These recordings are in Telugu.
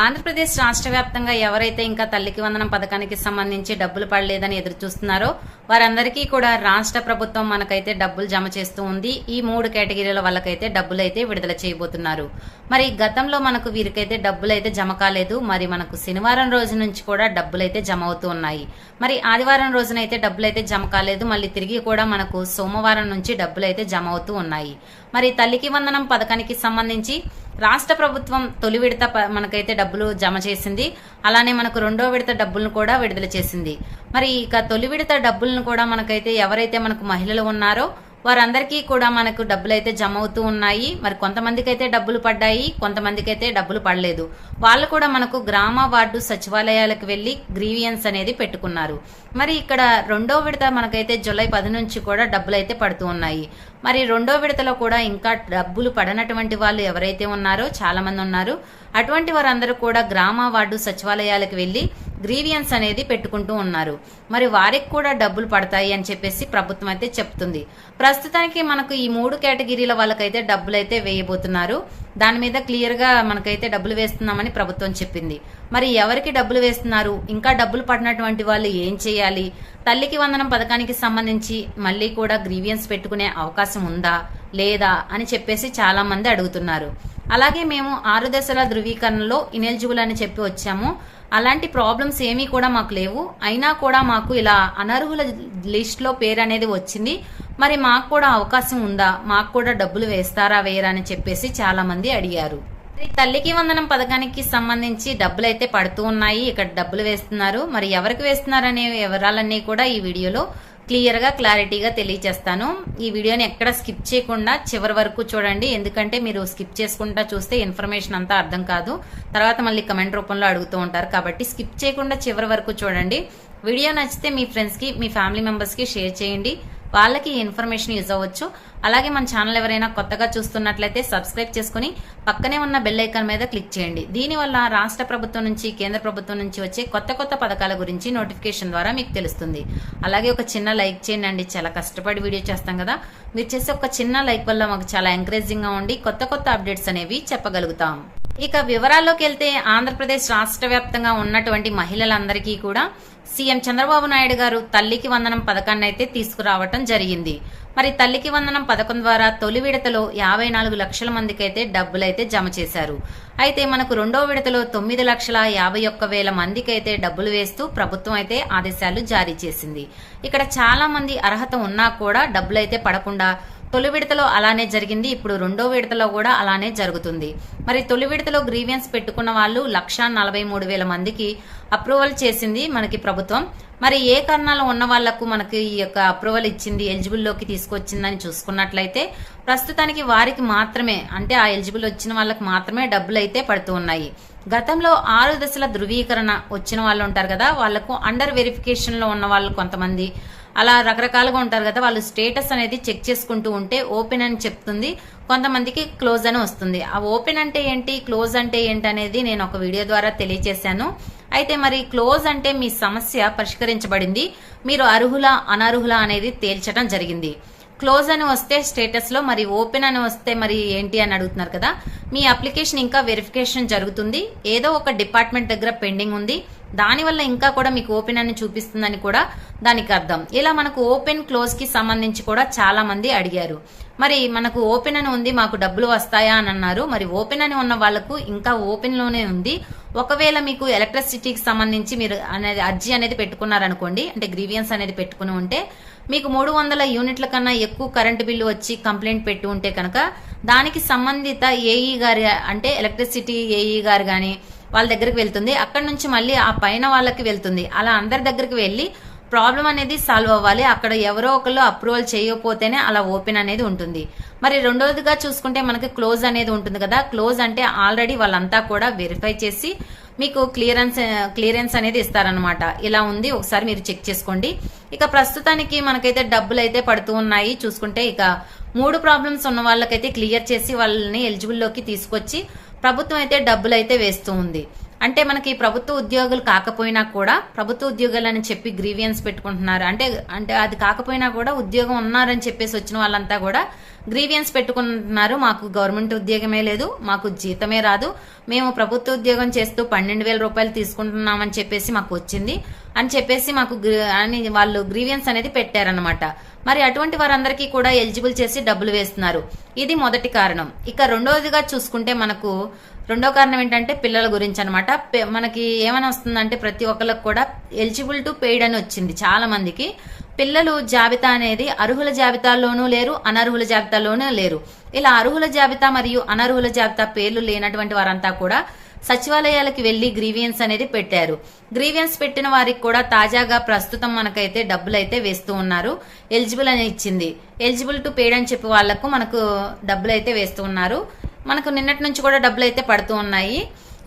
ఆంధ్రప్రదేశ్ రాష్ట్ర వ్యాప్తంగా ఎవరైతే ఇంకా తల్లికి వందనం పథకానికి సంబంధించి డబ్బులు పడలేదని ఎదురు చూస్తున్నారో వారందరికీ కూడా రాష్ట్ర ప్రభుత్వం మనకైతే డబ్బులు జమ చేస్తూ ఉంది. ఈ మూడు కేటగిరీల వాళ్ళకైతే డబ్బులు అయితే విడుదల చేయబోతున్నారు. మరి గతంలో మనకు వీరికైతే డబ్బులు అయితే జమ కాలేదు. మరి మనకు శనివారం రోజు నుంచి కూడా డబ్బులు అయితే జమ అవుతూ ఉన్నాయి. మరి ఆదివారం రోజునైతే డబ్బులు అయితే జమ కాలేదు. మళ్ళీ తిరిగి కూడా మనకు సోమవారం నుంచి డబ్బులు అయితే జమ అవుతూ ఉన్నాయి. మరి తల్లికి వందనం పథకానికి సంబంధించి రాష్ట్ర ప్రభుత్వం తొలి విడత మనకైతే డబ్బులు జమ చేసింది. అలానే మనకు రెండో విడత డబ్బులను కూడా విడుదల చేసింది. మరి ఇక తొలి విడత డబ్బులను కూడా మనకైతే ఎవరైతే మనకు మహిళలు ఉన్నారో వారందరికీ కూడా మనకు డబ్బులు అయితే జమ అవుతూ ఉన్నాయి. మరి కొంతమందికి అయితే డబ్బులు పడ్డాయి కొంతమందికి అయితే డబ్బులు పడలేదు. వాళ్ళు కూడా మనకు గ్రామ వార్డు సచివాలయాలకు వెళ్ళి గ్రీవియన్స్ అనేది పెట్టుకున్నారు. మరి ఇక్కడ రెండో విడత మనకైతే జూలై పది నుంచి కూడా డబ్బులు అయితే పడుతూ ఉన్నాయి. మరి రెండో విడతలో కూడా ఇంకా డబ్బులు పడనటువంటి వాళ్ళు ఎవరైతే ఉన్నారో చాలామంది ఉన్నారు. అటువంటి వారందరూ కూడా గ్రామ వార్డు సచివాలయాలకు వెళ్ళి గ్రీవియన్స్ అనేది పెట్టుకుంటూ ఉన్నారు. మరి వారికి కూడా డబ్బులు పడతాయి అని చెప్పేసి ప్రభుత్వం అయితే చెప్తుంది. ప్రస్తుతానికి మనకు ఈ మూడు కేటగిరీల వాళ్ళకైతే డబ్బులు అయితే వేయబోతున్నారు. దాని మీద క్లియర్గా మనకైతే డబ్బులు వేస్తున్నామని ప్రభుత్వం చెప్పింది. మరి ఎవరికి డబ్బులు వేస్తున్నారు? ఇంకా డబ్బులు పడినటువంటి వాళ్ళు ఏం చేయాలి? తల్లికి వందనం పథకానికి సంబంధించి మళ్ళీ కూడా గ్రీవియన్స్ పెట్టుకునే అవకాశం ఉందా? లేదా? అని చెప్పేసి చాలా మంది అడుగుతున్నారు. అలాగే మేము ఆరు దశల ధృవీకరణలో ఇనెలిజిబుల్ అని చెప్పి వచ్చాము. అలాంటి ప్రాబ్లమ్స్ ఏమీ కూడా మాకు లేవు. అయినా కూడా మాకు ఇలా అనర్హుల లిస్ట్లో పేరు అనేది వచ్చింది. మరి మాకు కూడా అవకాశం ఉందా? మాకు కూడా డబ్బులు వేస్తారా వేయరా అని చెప్పేసి చాలా మంది అడిగారు తల్లికి వందనం పథకానికి సంబంధించి డబ్బులు అయితే పడుతూ ఉన్నాయి. ఇక్కడ డబ్బులు వేస్తున్నారు. మరి ఎవరికి వేస్తున్నారు అనే వివరాలన్నీ కూడా ఈ వీడియోలో క్లియర్గా క్లారిటీగా తెలియజేస్తాను ఈ వీడియోని ఎక్కడ స్కిప్ చేయకుండా చివరి వరకు చూడండి. ఎందుకంటే మీరు స్కిప్ చేసుకుంటా చూస్తే ఇన్ఫర్మేషన్ అంతా అర్థం కాదు. తర్వాత మళ్ళీ కమెంట్ రూపంలో అడుగుతూ ఉంటారు. కాబట్టి స్కిప్ చేయకుండా చివరి వరకు చూడండి. వీడియో నచ్చితే మీ ఫ్రెండ్స్కి మీ ఫ్యామిలీ మెంబర్స్కి షేర్ చేయండి. వాళ్ళకి ఇన్ఫర్మేషన్ యూజ్ అవ్వచ్చు. అలాగే మన ఛానల్ ఎవరైనా కొత్తగా చూస్తున్నట్లయితే సబ్స్క్రైబ్ చేసుకుని పక్కనే ఉన్న బెల్ ఐకాన్ మీద క్లిక్ చేయండి. దీనివల్ల రాష్ట్ర ప్రభుత్వం నుంచి కేంద్ర ప్రభుత్వం నుంచి వచ్చే కొత్త కొత్త పథకాల గురించి నోటిఫికేషన్ ద్వారా మీకు తెలుస్తుంది. అలాగే ఒక చిన్న లైక్ చేయండి అండి. చాలా కష్టపడి వీడియో చేస్తాం కదా. మీరు చేసే ఒక చిన్న లైక్ వల్ల మాకు చాలా ఎంకరేజింగ్గా ఉండి కొత్త కొత్త అప్డేట్స్ అనేవి చెప్పగలుగుతాం. ఇక వివరాల్లోకి వెళ్తే ఆంధ్రప్రదేశ్ రాష్ట్ర వ్యాప్తంగా ఉన్నటువంటి మహిళలందరికీ కూడా సీఎం చంద్రబాబు నాయుడు గారు తల్లికి వందనం పథకాన్ని అయితే తీసుకురావటం జరిగింది. మరి తల్లికి వందనం పథకం ద్వారా తొలి విడతలో యాభై నాలుగు లక్షల మందికైతే డబ్బులైతే డబ్బులు అయితే జమ చేశారు. అయితే మనకు రెండో విడతలో తొమ్మిది లక్షల యాభై ఒక్క వేల మందికైతే డబ్బులు వేస్తూ ప్రభుత్వం అయితే ఆదేశాలు జారీ చేసింది. ఇక్కడ చాలా మంది అర్హత ఉన్నా కూడా డబ్బులు అయితే పడకుండా తొలి విడతలో అలానే జరిగింది. ఇప్పుడు రెండో విడతలో కూడా అలానే జరుగుతుంది. మరి తొలి విడతలో గ్రీవియన్స్ పెట్టుకున్న వాళ్ళు లక్ష నలభై మూడు వేల మందికి అప్రూవల్ చేసింది మనకి ప్రభుత్వం. మరి ఏ కారణాలు ఉన్న వాళ్ళకు మనకి ఈ యొక్క అప్రూవల్ ఇచ్చింది ఎలిజిబుల్లోకి తీసుకొచ్చిందని చూసుకున్నట్లయితే ప్రస్తుతానికి వారికి మాత్రమే అంటే ఆ ఎలిజిబుల్ వచ్చిన వాళ్ళకి మాత్రమే డబ్బులు అయితే పడుతూ ఉన్నాయి. గతంలో ఆరు దశల ధృవీకరణ వచ్చిన వాళ్ళు ఉంటారు కదా వాళ్ళకు అండర్ వెరిఫికేషన్లో ఉన్న వాళ్ళు కొంతమంది. అలా రకరకాలుగా ఉంటారు కదా వాళ్ళు స్టేటస్ అనేది చెక్ చేసుకుంటూ ఉంటే ఓపెన్ అని చెప్తుంది. కొంతమందికి క్లోజ్ అని వస్తుంది. ఆ ఓపెన్ అంటే ఏంటి క్లోజ్ అంటే ఏంటి అనేది నేను ఒక వీడియో ద్వారా తెలియజేశాను. అయితే మరి క్లోజ్ అంటే మీ సమస్య పరిష్కరించబడింది. మీరు అర్హుల అనర్హుల అనేది తేల్చడం జరిగింది. క్లోజ్ అని వస్తే స్టేటస్లో మరి ఓపెన్ అని వస్తే మరి ఏంటి అని అడుగుతున్నారు కదా. మీ అప్లికేషన్ ఇంకా వెరిఫికేషన్ జరుగుతుంది. ఏదో ఒక డిపార్ట్మెంట్ దగ్గర పెండింగ్ ఉంది. దానివల్ల ఇంకా కూడా మీకు ఓపెన్ అని చూపిస్తుందని కూడా దానికి అర్థం. ఇలా మనకు ఓపెన్ క్లోజ్కి సంబంధించి కూడా చాలా మంది అడిగారు. మరి మనకు ఓపెన్ అని ఉంది మాకు డబ్బులు వస్తాయా అని అన్నారు. మరి ఓపెన్ అని ఉన్న వాళ్ళకు ఇంకా ఓపెన్లోనే ఉంది. ఒకవేళ మీకు ఎలక్ట్రిసిటీకి సంబంధించి మీరు అనేది అర్జీ అనేది పెట్టుకున్నారనుకోండి అంటే గ్రీవియన్స్ అనేది పెట్టుకుని ఉంటే మీకు మూడు వందల యూనిట్ల కన్నా ఎక్కువ కరెంటు బిల్లు వచ్చి కంప్లైంట్ పెట్టి ఉంటే కనుక దానికి సంబంధిత ఏఈ గారి అంటే ఎలక్ట్రిసిటీ ఏఈ గారు కానీ వాళ్ళ దగ్గరికి వెళ్తుంది. అక్కడ నుంచి మళ్ళీ ఆ పైన వాళ్ళకి వెళ్తుంది. అలా అందరి దగ్గరికి వెళ్ళి ప్రాబ్లం అనేది సాల్వ్ అవ్వాలి. అక్కడ ఎవరో ఒకళ్ళు అప్రూవల్ చేయకపోతేనే అలా ఓపెన్ అనేది ఉంటుంది. మరి రెండోదిగా చూసుకుంటే మనకి క్లోజ్ అనేది ఉంటుంది కదా. క్లోజ్ అంటే ఆల్రెడీ వాళ్ళంతా కూడా వెరిఫై చేసి మీకు క్లియరెన్స్ క్లియరెన్స్ అనేది ఇస్తారనమాట ఇలా ఉంది. ఒకసారి మీరు చెక్ చేసుకోండి. ఇక ప్రస్తుతానికి మనకైతే డబ్బులు అయితే పడుతూ ఉన్నాయి. చూసుకుంటే ఇక మూడు ప్రాబ్లమ్స్ ఉన్న వాళ్ళకైతే క్లియర్ చేసి వాళ్ళని ఎలిజిబుల్లోకి తీసుకొచ్చి ప్రభుత్వం అయితే డబ్బులు అయితే వేస్తూ ఉంది. అంటే మనకి ప్రభుత్వ ఉద్యోగులు కాకపోయినా కూడా ప్రభుత్వ ఉద్యోగాలని చెప్పి గ్రీవియన్స్ పెట్టుకుంటున్నారు. అంటే అంటే అది కాకపోయినా కూడా ఉద్యోగం ఉన్నారని చెప్పేసి వచ్చిన వాళ్ళంతా కూడా గ్రీవియన్స్ పెట్టుకుంటున్నారు. మాకు గవర్నమెంట్ ఉద్యోగమే లేదు మాకు జీతమే రాదు. మేము ప్రభుత్వ ఉద్యోగం చేస్తూ పన్నెండు వేల రూపాయలు తీసుకుంటున్నామని చెప్పేసి మాకు వచ్చింది. అని చెప్పేసి మాకు అని వాళ్ళు గ్రీవియన్స్ అనేది పెట్టారనమాట మరి అటువంటి వారందరికీ కూడా ఎలిజిబుల్ చేసి డబ్బులు వేస్తున్నారు. ఇది మొదటి కారణం. ఇక రెండవదిగా చూసుకుంటే మనకు రెండో కారణం ఏంటంటే పిల్లల గురించి అనమాట మనకి ఏమని వస్తుందంటే ప్రతి ఒక్కరికి కూడా ఎలిజిబుల్ టు పెయిడ్ అని వచ్చింది చాలా మందికి. పిల్లలు జాబితా అనేది అర్హుల జాబితాలోనూ లేరు అనర్హుల జాబితాలోనూ లేరు. ఇలా అర్హుల జాబితా మరియు అనర్హుల జాబితా పేర్లు లేనటువంటి వారంతా కూడా సచివాలయాలకు వెళ్ళి గ్రీవియన్స్ అనేది పెట్టారు. గ్రీవియన్స్ పెట్టిన వారికి కూడా తాజాగా ప్రస్తుతం మనకైతే డబ్బులు అయితే వేస్తూ ఉన్నారు. ఎలిజిబుల్ అని ఇచ్చింది. ఎలిజిబుల్ టు పేడ్ అని చెప్పి వాళ్ళకు మనకు డబ్బులు అయితే వేస్తూ ఉన్నారు. మనకు నిన్నటి నుంచి కూడా డబ్బులు అయితే పడుతూ ఉన్నాయి.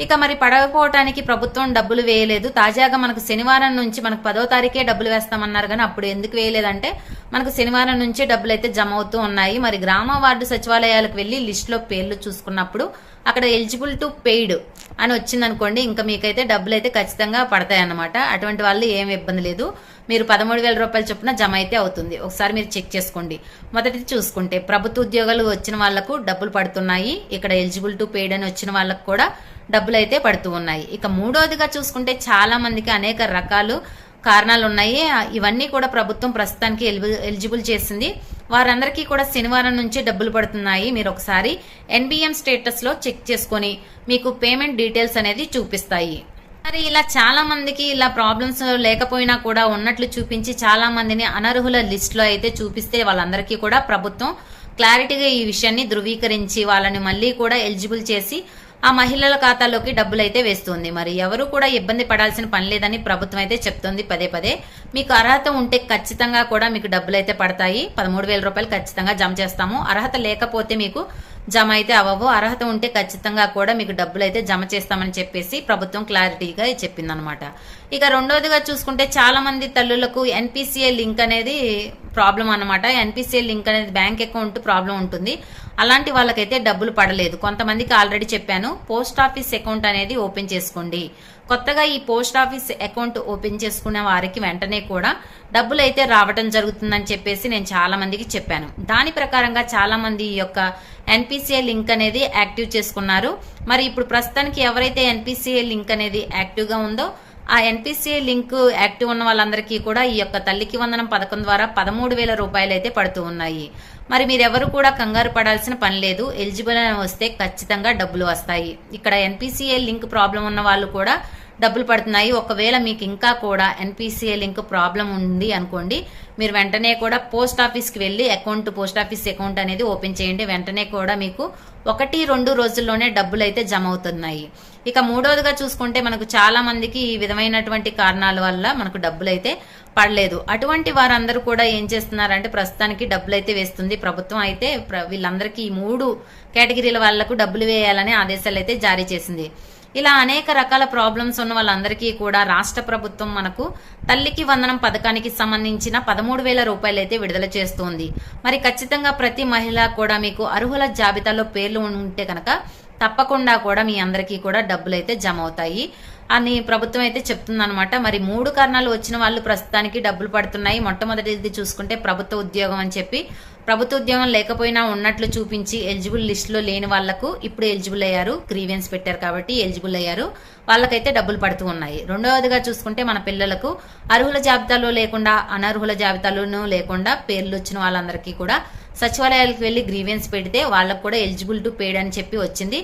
ఇక మరి పడకపోవటానికి ప్రభుత్వం డబ్బులు వేయలేదు. తాజాగా మనకు శనివారం నుంచి మనకు పదో తారీఖే డబ్బులు వేస్తామన్నారు కానీ అప్పుడు ఎందుకు వేయలేదంటే మనకు శనివారం నుంచి డబ్బులు అయితే జమ అవుతూ ఉన్నాయి. మరి గ్రామ వార్డు సచివాలయాలకు వెళ్ళి లిస్టులో పేర్లు చూసుకున్నప్పుడు అక్కడ ఎలిజిబుల్ టు పెయిడ్ అని వచ్చిందనుకోండి ఇంకా మీకైతే డబ్బులు అయితే ఖచ్చితంగా పడతాయి అన్నమాట అటువంటి వాళ్ళు ఏమి ఇబ్బంది లేదు. మీరు పదమూడు వేల రూపాయల చొప్పున జమ అయితే అవుతుంది. ఒకసారి మీరు చెక్ చేసుకోండి. మొదటిది చూసుకుంటే ప్రభుత్వ ఉద్యోగాలు వచ్చిన వాళ్ళకు డబ్బులు పడుతున్నాయి. ఇక్కడ ఎలిజిబుల్ టు పెయిడ్ అని వచ్చిన వాళ్ళకు కూడా డబ్బులు అయితే పడుతూ ఉన్నాయి. ఇక మూడవదిగా చూసుకుంటే చాలా మందికి అనేక రకాలు కారణాలు ఉన్నాయి ఇవన్నీ కూడా ప్రభుత్వం ప్రస్తుతానికి ఎలిజిబుల్ చేసింది. వారందరికీ కూడా శనివారం నుంచి డబ్బులు పడుతున్నాయి. మీరు ఒకసారి ఎన్బిఎం స్టేటస్లో చెక్ చేసుకొని మీకు పేమెంట్ డీటెయిల్స్ అనేది చూపిస్తాయి. మరి ఇలా చాలా మందికి ఇలా ప్రాబ్లమ్స్ లేకపోయినా కూడా ఉన్నట్లు చూపించి చాలా మందిని అనర్హుల లిస్ట్లో అయితే చూపిస్తే వాళ్ళందరికీ కూడా ప్రభుత్వం క్లారిటీగా ఈ విషయాన్ని ధృవీకరించి వాళ్ళని మళ్ళీ కూడా ఎలిజిబుల్ చేసి ఆ మహిళల ఖాతాలోకి డబ్బులైతే వేస్తుంది. మరి ఎవరు కూడా ఇబ్బంది పడాల్సిన పని లేదని ప్రభుత్వం అయితే చెప్తుంది పదే పదే. మీకు అర్హత ఉంటే ఖచ్చితంగా కూడా మీకు డబ్బులు అయితే పడతాయి. పదమూడు వేల రూపాయలు ఖచ్చితంగా జమ చేస్తాము. అర్హత లేకపోతే మీకు జమ అయితే అవ్వవు. అర్హత ఉంటే ఖచ్చితంగా కూడా మీకు డబ్బులు అయితే జమ చేస్తామని చెప్పేసి ప్రభుత్వం క్లారిటీగా చెప్పిందనమాట ఇక రెండోదిగా చూసుకుంటే చాలా మంది తల్లులకు ఎన్పిసిఐ లింక్ అనేది ప్రాబ్లం అనమాట ఎన్పిసిఐ లింక్ అనేది బ్యాంక్ అకౌంట్ ప్రాబ్లం ఉంటుంది. అలాంటి వాళ్ళకైతే డబ్బులు పడలేదు. కొంతమందికి ఆల్రెడీ చెప్పాను పోస్ట్ ఆఫీస్ అకౌంట్ అనేది ఓపెన్ చేసుకోండి. కొత్తగా ఈ పోస్ట్ ఆఫీస్ అకౌంట్ ఓపెన్ చేసుకునే వారికి వెంటనే కూడా డబ్బులు అయితే రావటం జరుగుతుందని చెప్పేసి నేను చాలా మందికి చెప్పాను. దాని ప్రకారంగా చాలా మంది ఈ యొక్క ఎన్పిసిఐ లింక్ అనేది యాక్టివ్ చేసుకున్నారు. మరి ఇప్పుడు ప్రస్తుతానికి ఎవరైతే ఎన్పిసిఐ లింక్ అనేది యాక్టివ్గా ఉందో ఆ ఎన్పిసిఐ లింక్ యాక్టివ్ ఉన్న వాళ్ళందరికీ కూడా ఈ యొక్క తల్లికి వందనం పథకం ద్వారా పదమూడు వేల రూపాయలు అయితే పడుతూ ఉన్నాయి. మరి మీరెవరు కూడా కంగారు పడాల్సిన పని లేదు. ఎలిజిబుల్ అని వస్తే ఖచ్చితంగా డబ్బులు వస్తాయి. ఇక్కడ ఎన్పిసిఐ లింక్ ప్రాబ్లం ఉన్న వాళ్ళు కూడా డబ్బులు పడుతున్నాయి. ఒకవేళ మీకు ఇంకా కూడా ఎన్పిసిఐ లింక్ ప్రాబ్లం ఉంది అనుకోండి మీరు వెంటనే కూడా పోస్ట్ ఆఫీస్కి వెళ్ళి అకౌంట్ పోస్ట్ ఆఫీస్ అకౌంట్ అనేది ఓపెన్ చేయండి. వెంటనే కూడా మీకు ఒకటి రెండు రోజుల్లోనే డబ్బులు అయితే జమ అవుతున్నాయి. ఇక మూడవదిగా చూసుకుంటే మనకు చాలా మందికి ఈ విధమైనటువంటి కారణాల వల్ల మనకు డబ్బులు అయితే పడలేదు. అటువంటి వారందరూ కూడా ఏం చేస్తున్నారంటే ప్రస్తుతానికి డబ్బులు అయితే వేస్తుంది. ప్రభుత్వం అయితే వీళ్ళందరికీ ఈ మూడు కేటగిరీల వాళ్ళకు డబ్బులు వేయాలని ఆదేశాలు అయితే జారీ చేసింది. ఇలా అనేక రకాల ప్రాబ్లమ్స్ ఉన్న వాళ్ళందరికీ కూడా రాష్ట్ర ప్రభుత్వం మనకు తల్లికి వందనం పథకానికి సంబంధించిన పదమూడు వేల రూపాయలు అయితే విడుదల చేస్తుంది. మరి ఖచ్చితంగా ప్రతి మహిళ కూడా మీకు అర్హుల జాబితాలో పేర్లు ఉంటే కనుక తప్పకుండా కూడా మీ అందరికీ కూడా డబ్బులు అయితే జమ అవుతాయి. అని ప్రభుత్వం అయితే చెప్తుందనమాట మరి మూడు కారణాలు వచ్చిన వాళ్ళు ప్రస్తుతానికి డబ్బులు పడుతున్నాయి. మొట్టమొదటిది చూసుకుంటే ప్రభుత్వ ఉద్యోగం అని చెప్పి. ప్రభుత్వ ఉద్యోగం లేకపోయినా ఉన్నట్లు చూపించి ఎలిజిబుల్ లిస్టులో లేని వాళ్ళకు ఇప్పుడు ఎలిజిబుల్ అయ్యారు. గ్రీవెన్స్ పెట్టారు కాబట్టి ఎలిజిబుల్ అయ్యారు. వాళ్ళకైతే డబ్బులు పడుతూ ఉన్నాయి. రెండవదిగా చూసుకుంటే మన పిల్లలకు అర్హుల జాబితాలో లేకుండా అనర్హుల జాబితాలోనూ లేకుండా పేర్లు వచ్చిన వాళ్ళందరికీ కూడా సచివాలయాలకు వెళ్ళి గ్రీవెన్స్ పెడితే వాళ్ళకు కూడా ఎలిజిబుల్ టు పేడ్ అని చెప్పి వచ్చింది.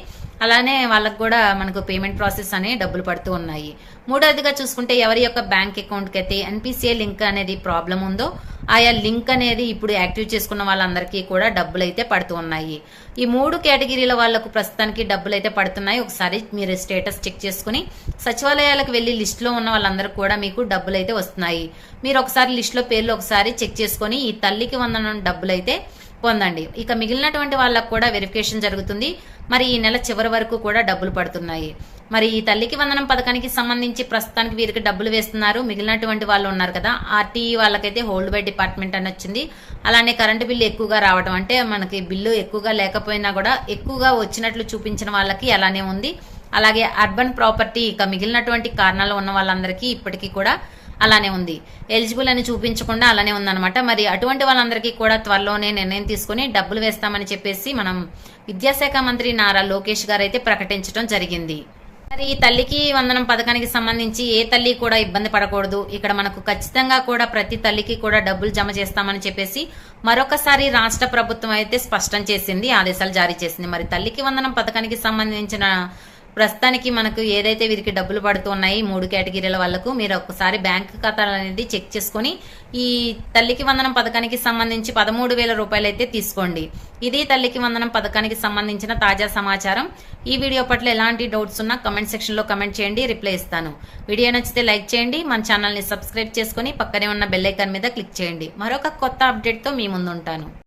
అలానే వాళ్ళకు కూడా మనకు పేమెంట్ ప్రాసెస్ అనే డబ్బులు పడుతూ ఉన్నాయి. మూడవదిగా చూసుకుంటే ఎవరి యొక్క బ్యాంక్ అకౌంట్కి అయితే ఎన్పిసిఐ లింక్ అనేది ప్రాబ్లం ఉందో ఆయా లింక్ అనేది ఇప్పుడు యాక్టివ్ చేసుకున్న వాళ్ళందరికీ కూడా డబ్బులు అయితే పడుతూ ఉన్నాయి. ఈ మూడు కేటగిరీల వాళ్ళకు ప్రస్తుతానికి డబ్బులు అయితే పడుతున్నాయి. ఒకసారి మీరు స్టేటస్ చెక్ చేసుకుని సచివాలయాలకు వెళ్ళి లిస్టులో ఉన్న వాళ్ళందరూ కూడా మీకు డబ్బులు అయితే వస్తున్నాయి. మీరు ఒకసారి లిస్టులో పేర్లు ఒకసారి చెక్ చేసుకుని ఈ తల్లికి వందన డబ్బులు అయితే పొందండి. ఇక మిగిలినటువంటి వాళ్ళకు కూడా వెరిఫికేషన్ జరుగుతుంది. మరి ఈ నెల చివరి వరకు కూడా డబ్బులు పడుతున్నాయి. మరి ఈ తల్లికి వందనం పథకానికి సంబంధించి ప్రస్తుతానికి వీరికి డబ్బులు వేస్తున్నారు. మిగిలినటువంటి వాళ్ళు ఉన్నారు కదా ఆర్టీఈ వాళ్ళకైతే హోల్డ్ బై డిపార్ట్మెంట్ అని వచ్చింది. అలానే కరెంటు బిల్లు ఎక్కువగా రావడం అంటే మనకి బిల్లు ఎక్కువగా లేకపోయినా కూడా ఎక్కువగా వచ్చినట్లు చూపించిన వాళ్ళకి అలానే ఉంది. అలాగే అర్బన్ ప్రాపర్టీ ఇక మిగిలినటువంటి కారణాలు ఉన్న వాళ్ళందరికీ ఇప్పటికీ కూడా అలానే ఉంది. ఎలిజిబుల్ అని చూపించకుండా అలానే ఉందన్నమాట. మరి అటువంటి వాళ్ళందరికీ కూడా త్వరలోనే నిర్ణయం తీసుకుని డబ్బులు వేస్తామని చెప్పేసి మనం విద్యాశాఖ మంత్రి నారా లోకేష్ గారు అయితే ప్రకటించడం జరిగింది. మరి ఈ తల్లికి వందనం పథకానికి సంబంధించి ఏ తల్లి కూడా ఇబ్బంది పడకూడదు. ఇక్కడ మనకు ఖచ్చితంగా కూడా ప్రతి తల్లికి కూడా డబ్బులు జమ చేస్తామని చెప్పేసి మరొకసారి రాష్ట్ర ప్రభుత్వం అయితే స్పష్టం చేసింది ఆదేశాలు జారీ చేసింది. మరి తల్లికి వందనం పథకానికి సంబంధించిన ప్రస్తుతానికి మనకు ఏదైతే వీరికి డబ్బులు పడుతున్నాయి మూడు కేటగిరీల వాళ్ళకు మీరు ఒకసారి బ్యాంక్ ఖాతాలు అనేది చెక్ చేసుకొని ఈ తల్లికి వందనం పథకానికి సంబంధించి పదమూడు వేల రూపాయలు అయితే తీసుకోండి. ఇది తల్లికి వందనం పథకానికి సంబంధించిన తాజా సమాచారం. ఈ వీడియో పట్ల ఎలాంటి డౌట్స్ ఉన్నా కమెంట్ సెక్షన్లో కమెంట్ చేయండి రిప్లై ఇస్తాను. వీడియో నచ్చితే లైక్ చేయండి మన ఛానల్ని సబ్స్క్రైబ్ చేసుకొని పక్కనే ఉన్న బెల్లైకన్ మీద క్లిక్ చేయండి. మరొక కొత్త అప్డేట్తో మీ ముందుంటాను.